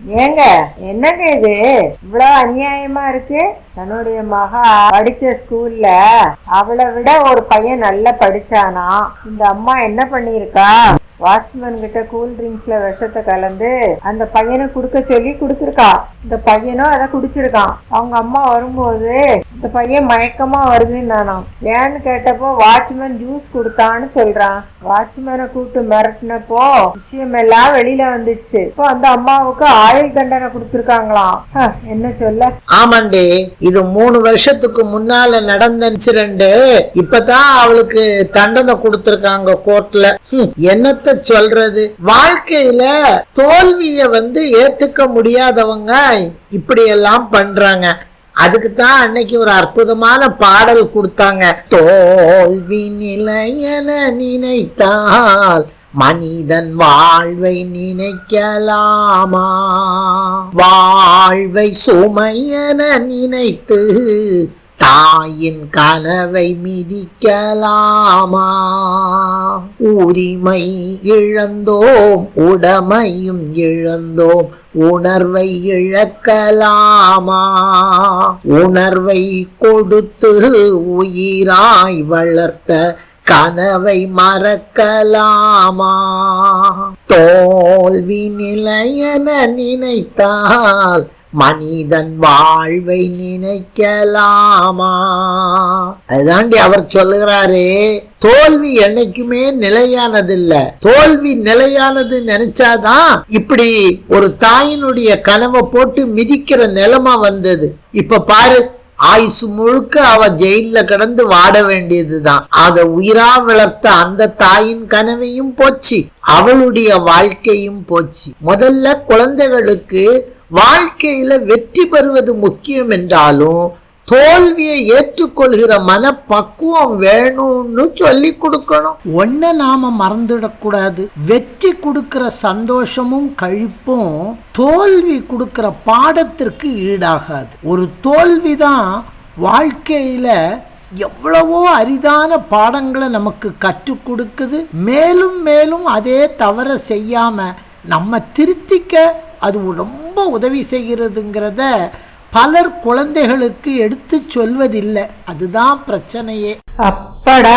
ஏங்க என்னங்க இது? இவ்வளவு அநியாயமா இருக்கு? தன்னுடைய மகா படிச்ச ஸ்கூல்ல அவளை விட ஒரு பையன் நல்லா படிச்சானா? இந்த அம்மா என்ன பண்ணிருக்கா வாட்ச்மேன் கிட்ட கூல் ட்ரிங்க்ஸ்ல விஷத்தை கலந்து அந்த பையனை குடுக்க சொல்லி குடுத்திருக்கா. இந்த பையனும் அதை குடிச்சிருக்கான். அவங்க அம்மா வரும்போது இந்த பையன் மயக்கமா வருதுன்னு நானும் ஏன்னு கேட்டப்போ வாட்ச்மேன் ஜூஸ் கொடுத்தான்னு சொல்றான். வாட்ச்மேனை கூப்பிட்டு மிரட்டினப்போ விஷயம் எல்லாம் வெளியில வந்துச்சு. இப்போ அந்த அம்மாவுக்கு ஆயுள் தண்டனை கொடுத்துருக்காங்களாம். என்ன சொல்ல? ஆமாண்டி இது மூணு வருஷத்துக்கு முன்னால நடந்த இன்சிடென்ட் இப்பதான் அவளுக்கு தண்டனை கொடுத்துருக்காங்க கோர்ட்ல என்ன என்னத்த சொல்றது. வாழ்க்கையில தோல்விய வந்து ஏத்துக்க முடியாதவங்க இப்படி எல்லாம் பண்றாங்க. அதுக்கு தான் அன்னைக்கு ஒரு அற்புதமான பாடல் கொடுத்தாங்க. தோல்வி நிலையென நினைத்தால் மனிதன் வாழ்வை நினைக்கலாமா? வாழ்வை சுமையென நினைத்து தாயின் கனவை மிதிக்கலாமா? உரிமை இழந்தோம் உடமையும் இழந்தோம் உணர்வை இழக்கலாமா? உணர்வை கொடுத்து உயிராய் வளர்த்த கனவை மறக்கலாமா? தோல்வி நிலையென நினைத்தால் மனிதன் வாழ்வை நினைக்கலாமா? அதுதாண்டி அவர் சொல்லுகிறாரு தோல்வி என்னைக்குமே நிலையானதில்ல. தோல்வி நிலையானது நினைச்சாதான் இப்படி ஒரு தாயினுடைய கனவை போட்டு மிதிக்கிற நிலைமை வந்தது. இப்ப பாரு ஆயுசு முழுக்க அவ ஜெயில கிடந்து வாட வேண்டியதுதான். அத உயிரா வளர்த்த அந்த தாயின் கனவையும் போச்சு அவளுடைய வாழ்க்கையும் போச்சு. முதல்ல குழந்தைகளுக்கு வாழ்க்கையில வெற்றி பெறுவது முக்கியம் என்றாலும் தோல்வியை ஏற்றுக்கொள்கிற மனப்பக்குவம் வேணும்னு சொல்லி கொடுக்கணும். ஒன்ன நாம மறந்துடக்கூடாது வெற்றி கொடுக்கிற சந்தோஷமும் கழிப்பும் தோல்வி கொடுக்கிற பாடத்திற்கு ஈடாகாது. ஒரு தோல்விதான் வாழ்க்கையில எவ்வளவோ அரிதான பாடங்களை நமக்கு கற்றுக் கொடுக்குது. மேலும் மேலும் அதே தவற செய்யாம நம்ம திருத்திக்க அது ரொம்ப உதவி செய்கிறதுங்கிறத பலர் குழந்தைகளுக்கு எடுத்து சொல்வதில்லை. அதுதான் பிரச்சனையே. அப்பாடா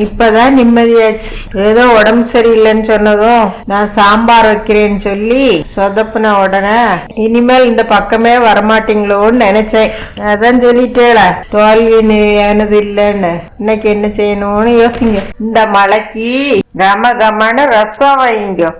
இப்பதான் நிம்மதியாச்சு. ஏதோ உடம்பு சரியில்லைன்னு சொன்னதும் நான் சாம்பார் வைக்கிறேன்னு சொல்லி சொதப்புன உடனே இனிமேல் இந்த பக்கமே வரமாட்டீங்களோன்னு நினைச்சேன். அதான் சொல்லிட்டேல தோல்வி எனது இல்லைன்னு. இன்னைக்கு என்ன செய்யணும்னு யோசிங்க. இந்த மலைக்கு கம கமன்னு ரசம் வைங்க.